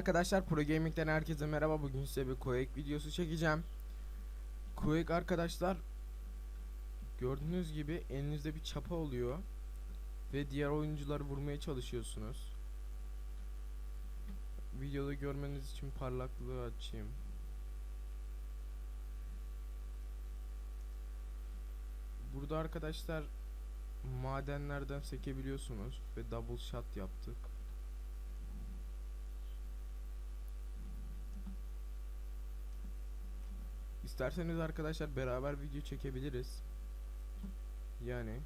arkadaşlar Pro herkese merhaba. Bugün size bir Quake videosu çekeceğim. Quake arkadaşlar gördüğünüz gibi elinizde bir çapa oluyor ve diğer oyuncuları vurmaya çalışıyorsunuz. Videoda görmeniz için parlaklığı açayım. Burada arkadaşlar madenlerden sekebiliyorsunuz ve double shot yaptık. İsterseniz arkadaşlar beraber video çekebiliriz. Yani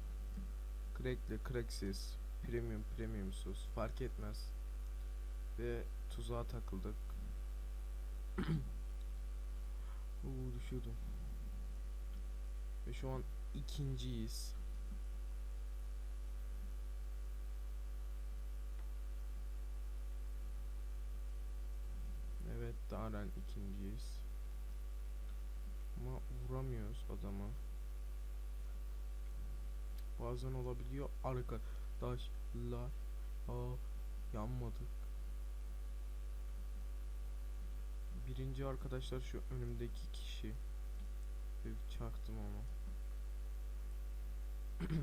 crackli, cracksіз, premium, premiumsuz fark etmez. Ve tuzağa takıldık. Uuu düşüyordum. Ve şu an ikinciyiz. Evet, Daren ikinciyiz. Ama vuramıyoruz adama. Bazen olabiliyor arkadaşlar. Aa, yanmadık. Birinci arkadaşlar şu önümdeki kişi. Çaktım ama.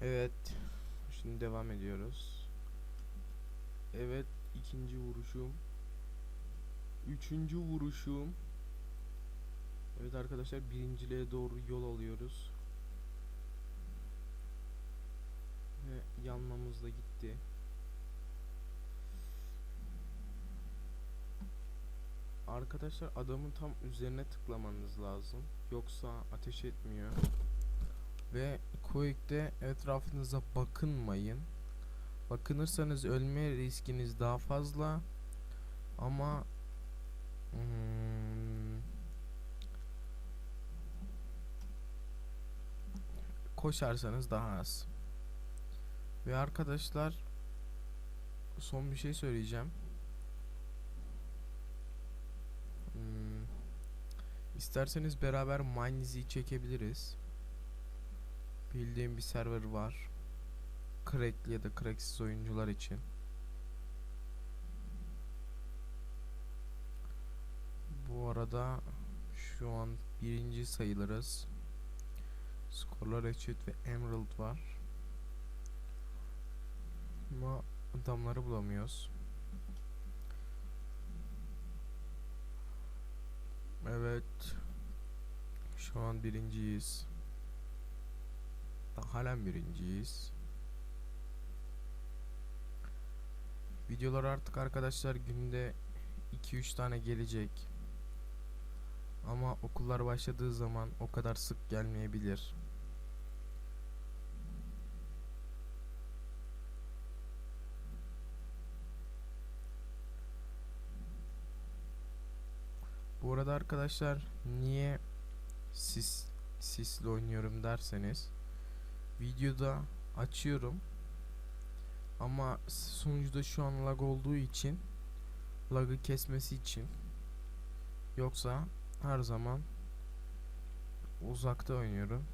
evet. Şimdi devam ediyoruz. Evet, ikinci vuruşum. Üçüncü vuruşum. Evet arkadaşlar birinciliğe doğru yol alıyoruz. Ve yanmamız da gitti. Arkadaşlar adamın tam üzerine tıklamanız lazım. Yoksa ateş etmiyor. Ve Quake'de etrafınıza bakınmayın. Bakınırsanız ölme riskiniz daha fazla. Ama hmm, koşarsanız daha az. Ve arkadaşlar son bir şey söyleyeceğim. Hmm, isterseniz beraber Minezy'yi çekebiliriz. Bildiğim bir server var. Crackli ya da cracksız oyuncular için. Bu arada şu an birinci sayılırız. Skorlar eşit ve Emerald var. Ama adamları bulamıyoruz. Evet. Şu an birinciyiz. Halen birinciyiz. Videolar artık arkadaşlar günde 2-3 tane gelecek. Ama okullar başladığı zaman o kadar sık gelmeyebilir. Bu arada arkadaşlar niye sis sisli oynuyorum derseniz videoda açıyorum ama sunucuda şu an lag olduğu için lagı kesmesi için yoksa her zaman uzakta oynuyorum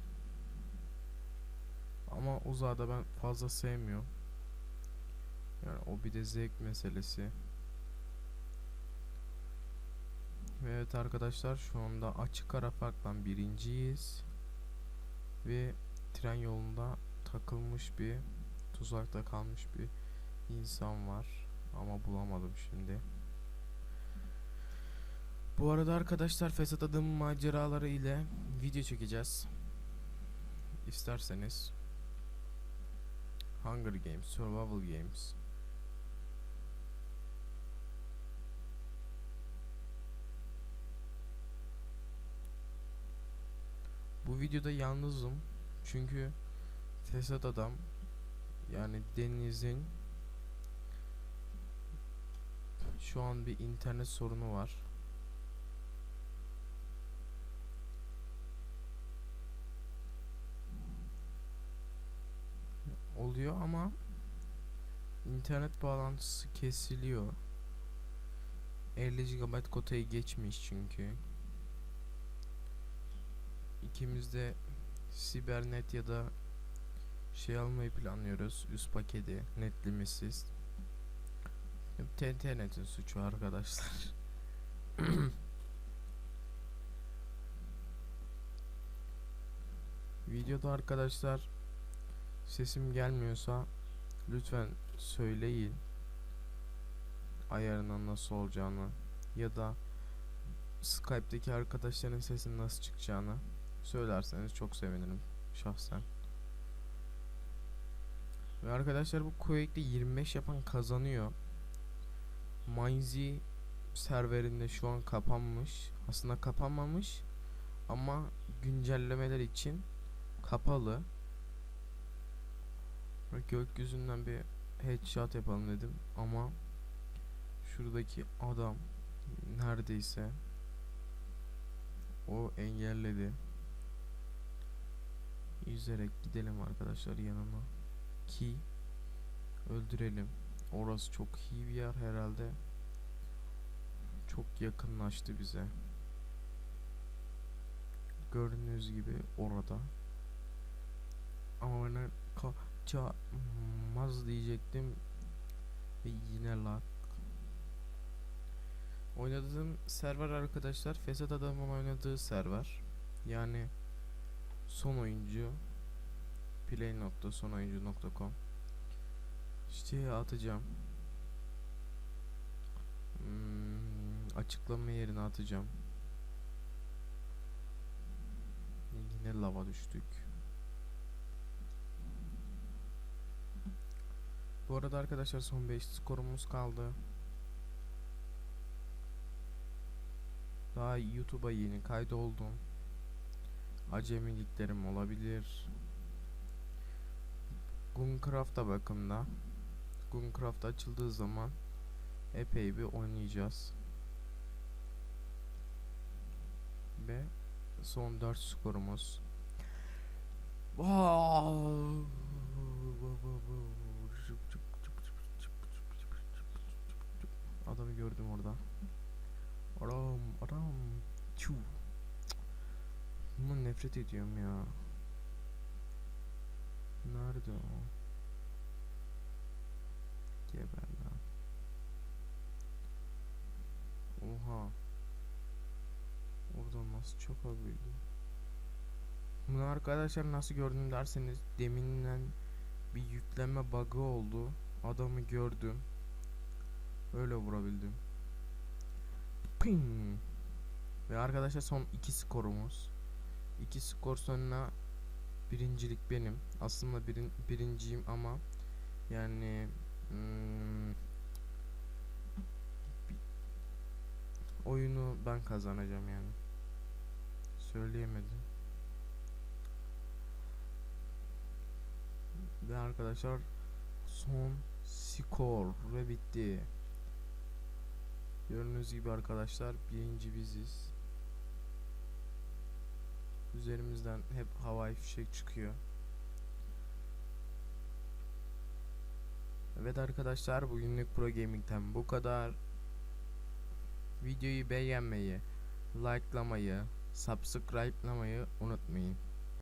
ama uzağı ben fazla sevmiyorum yani o bir de zevk meselesi Ve Evet arkadaşlar şu anda açık ara farktan birinciyiz. Ve tren yolunda takılmış bir tuzakta kalmış bir insan var. Ama bulamadım şimdi. Bu arada arkadaşlar Fesat adamın maceraları ile video çekeceğiz. İsterseniz Hunger Games, Survival Games Bu videoda yalnızım. Çünkü Fesat adam yani Deniz'in şu an bir internet sorunu var. Oluyor ama internet bağlantısı kesiliyor. 50 GB kotayı geçmiş çünkü. İkimiz de Sibernet ya da şey almayı planlıyoruz. Üst paketi netlimesiz. TNT'nin suçu arkadaşlar. Videoda arkadaşlar sesim gelmiyorsa lütfen söyleyin ayarının nasıl olacağını ya da Skype'deki arkadaşların sesinin nasıl çıkacağını söylerseniz çok sevinirim şahsen. Ve arkadaşlar bu Quake'de 25 yapan kazanıyor. Minzy serverinde şu an kapanmış. Aslında kapanmamış ama güncellemeler için kapalı. Gökyüzünden bir headshot yapalım dedim ama şuradaki adam neredeyse o engelledi. Yüzerek gidelim arkadaşlar yanına ki öldürelim. Orası çok iyi bir yer herhalde. Çok yakınlaştı bize. Gördüğünüz gibi orada. Kaçamaz diyecektim. Ve yine lag. Oynadığım server arkadaşlar Fesat Adam'ın oynadığı server. Yani son oyuncu play.sonoyuncu.com İşte atacağım. Hmm, açıklama yerine atacağım. Yine lava düştük. Bu arada arkadaşlar son 5 skorumuz kaldı. Daha YouTube'a yeni kaydoldum. Acemiliklerim olabilir. Guncraft'a bakımda. Guncraft açıldığı zaman epey bir oynayacağız. Ve son 4 skorumuz. Adamı gördüm orada. Adam, adam. Çu. Bundan nefret ediyorum ya. Nerede o? Geber lan. Oha. Orada nasıl çok abildi. Bunu arkadaşlar nasıl gördüm derseniz deminden bir yükleme bug'ı oldu. Adamı gördüm. Öyle vurabildim. Ping. Ve arkadaşlar son iki skorumuz. İki skor sonra birincilik benim. Aslında birin, birinciyim ama yani hmm, oyunu ben kazanacağım yani. Söyleyemedim. Ve arkadaşlar son skor ve bitti. Gördüğünüz gibi arkadaşlar birinci biziz. Üzerimizden hep havai fişek çıkıyor. Evet arkadaşlar bugünlük Pro Gaming'ten bu kadar. Videoyu beğenmeyi, likelamayı, subscribe'lamayı unutmayın.